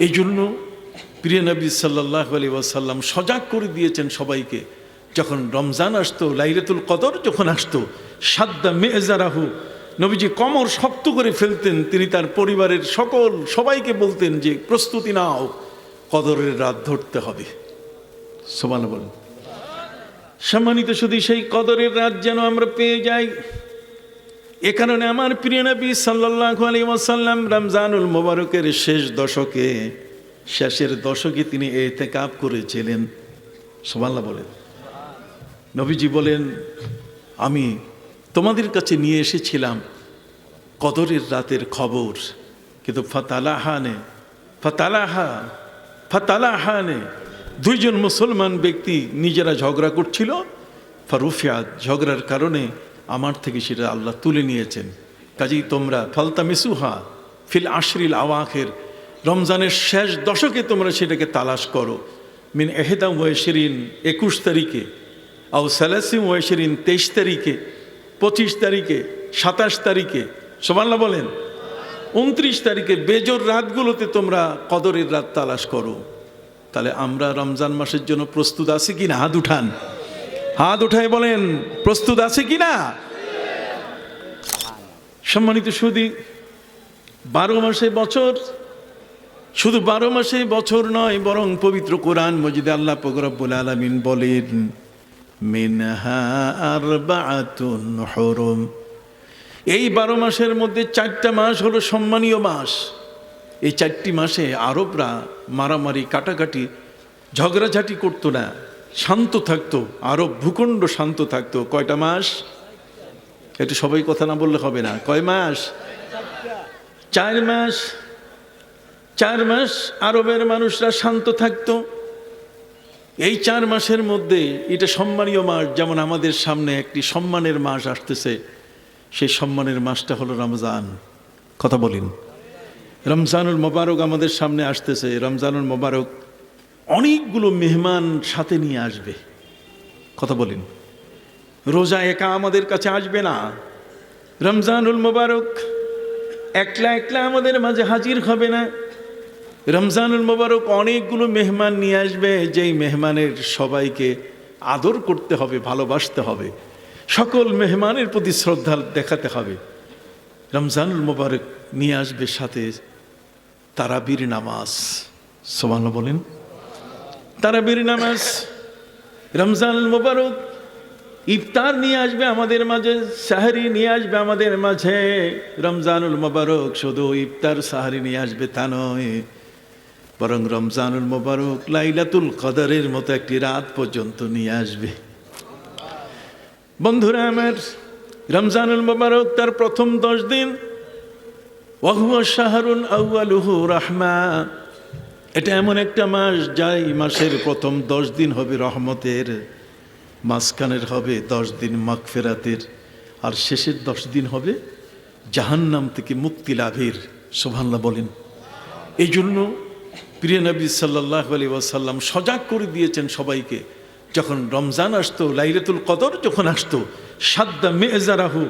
এই জন্য প্রিয় নবী সাল্লাহ আলী ওয়াসাল্লাম সজাগ করে দিয়েছেন সবাইকে, যখন রমজান আসতো, লাইলাতুল কদর যখন আসতো, সাদ্দা মেজারাহু, নবীজি কমর শক্ত করে ফেলতেন, তিনি তার পরিবারের সকল সবাইকে বলতেন যে, প্রস্তুতি নাও, কদরের রাত ধরতে হবে। সমান বলেন। সম্মানিত শুধু সেই কদরের রাত যেন আমরা পেয়ে যাই এ কারণে আমার প্রিয় নবী সাল্লাহ আলী ওয়াসাল্লাম রমজানুল মোবারকের শেষ দশকে, শেষের দশকে তিনি এতে কাপ করেছিলেন। সোমাল্লা বলেন। নবীজি বলেন, আমি তোমাদের কাছে নিয়ে এসেছিলাম কদরের রাতের খবর, কিন্তু ফতালাহানে, ফতালাহা, ফতালাহানে দুইজন মুসলমান ব্যক্তি নিজেরা ঝগড়া করছিল ফারুফিয়াদ ঝগড়ার কারণে আমার থেকে সেটা আল্লাহ তুলে নিয়েছেন। কাজেই তোমরা, ফালতামিসুহা ফিল আশরিল আওয়াখের, রমজানের শেষ দশকে তোমরা সেটাকে তালাশ করো। মিন এহেদাম ওয়েশরিন একুশ তারিখে, আও সালাসিম ওয়েশরিন তেইশ তারিখে, পঁচিশ তারিখে, সাতাশ তারিখে সোমাল্লা বলেন, উনত্রিশ তারিখে বেজোর রাতগুলোতে তোমরা কদরের রাত তালাশ করো। তাহলে আমরা রমজান মাসের জন্য প্রস্তুত আছি কি না হাত উঠান। হাত উঠায় বলেন, প্রস্তুত আছে কি না সম্মানিত সুদী বারো মাসে বছর, শুধু বারো মাসে বছর নয়, বরং পবিত্র কোরআন মজিদে আল্লাহ ফকরব্বুল আলমিন বলেন এই বারো মাসের মধ্যে চারটা মাস হলো সম্মানীয় মাস। এই চারটি মাসে আরবরা মারামারি, কাটাকাটি, ঝগড়াঝাটি করতো না। শান্ত থাকতো আরব ভূখণ্ড শান্ত থাকতো। কয়টা মাস? এটা সবাই কথা না বললে হবে না। কয় মাস? চার মাস। চার মাস আরবের মানুষরা শান্ত থাকতো। এই চার মাসের মধ্যে এটা সম্মানীয় মাস, যেমন আমাদের সামনে একটি সম্মানের মাস আসতেছে। সেই সম্মানের মাসটা হলো রমজান। কথা বলিন। রমজানুল মোবারক আমাদের সামনে আসতেছে। রমজানুল মোবারক অনেকগুলো মেহমান সাথে নিয়ে আসবে। কথা বলেন। রোজা একা আমাদের কাছে আসবে না। রমজানুল মোবারক একলা একলা আমাদের মাঝে হাজির হবে না। রমজানুল মোবারক অনেকগুলো মেহমান নিয়ে আসবে, যেই মেহমানের সবাইকে আদর করতে হবে, ভালোবাসতে হবে। সকল মেহমানের প্রতি শ্রদ্ধা দেখাতে হবে। রমজানুল মোবারক নিয়ে আসবে সাথে তারাবির নামাজ। সোমানো বলেন। তারাবির নামাজ, রমজানুল মোবারক, ইফতার নিয়ে আসবে আমাদের মাঝে, সাহারি নিয়ে আসবে আমাদের মাঝে, রমজানুল মোবারক শুধু ইফতার, সাহারি নিয়ে আসবে তা নয়। বরং রমজানুল মোবারক লাইলাতুল কদরের মতো একটি রাত পর্যন্ত নিয়ে আসবে। বন্ধুরা আমার, রমজানুল মোবারক তার প্রথম দশ দিন ওয়াহুয়া শাহরুন আউয়ালুহু রাহমা। এটা এমন একটা মাস, যাই মাসের প্রথম দশ দিন হবে রহমতের, মাঝখানের হবে দশ দিন মাগফেরাতের, আর শেষের দশ দিন হবে জাহান্নাম থেকে মুক্তি লাভের সোভান্লা বলেন। এই জন্য প্রিয় নবী সাল্লাহ আলী ওয়াসাল্লাম সজাগ করে দিয়েছেন সবাইকে, যখন রমজান আসতো, লাইলাতুল কদর যখন আসতো, সাদ্দা মেজারাহু,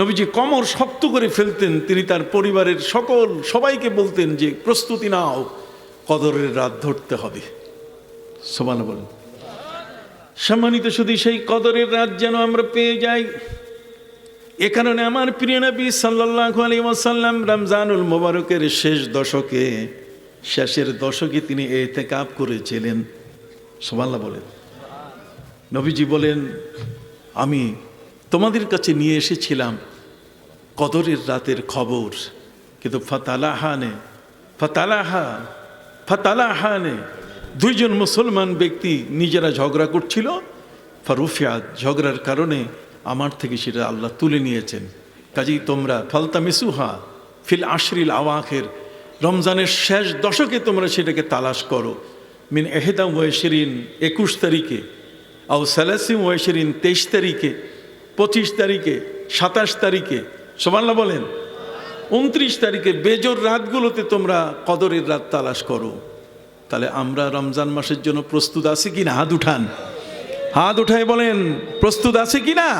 নবীজি কমর শক্ত করে ফেলতেন, তিনি তার পরিবারের সকল সবাইকে বলতেন যে, প্রস্তুতি নাও। কদরের রাত ধরতে হবে। সোমান বলেন। সম্মানিত শুধু সেই কদরের রাত যেন আমরা পেয়ে যাই। এ কারণে আমার প্রিয় নবী সাল্লাহ আলী ওয়াসাল্লাম রমজানুল মোবারকের শেষ দশকে, শেষের দশকে তিনি এতে কাপ করেছিলেন। সোমাল্লা বলেন। নবীজি বলেন, আমি তোমাদের কাছে নিয়ে এসেছিলাম কদরের রাতের খবর, কিন্তু ফতালাহানে ফতালাহা ফতালাহানে। দুইজন মুসলমান ব্যক্তি নিজেরা ঝগড়া করছিল ফারুফিয়াদ ঝগড়ার কারণে আমার থেকে সেটা আল্লাহ তুলে নিয়েছেন। কাজেই তোমরা ফালতা মিসুহা ফিল আশরিল আওয়াখের রমজানের শেষ দশকে তোমরা সেটাকে তালাশ করো। মিন এহেদাম ওয়েশরিন একুশ তারিখে, আও সালাসিম ওয়েশরিন তেইশ তারিখে, পঁচিশ তারিখে, সাতাশ তারিখে। সোমাল্লা বলেন উনত্রিশ তারিখে বেজোর রাতগুলোতে তোমরা কদরের রাত তালাশ করো। তাহলে আমরা রমজান মাসের জন্য প্রস্তুত আছি কি না হাত উঠান। হাত উঠায় বলেন, প্রস্তুত আছে কি না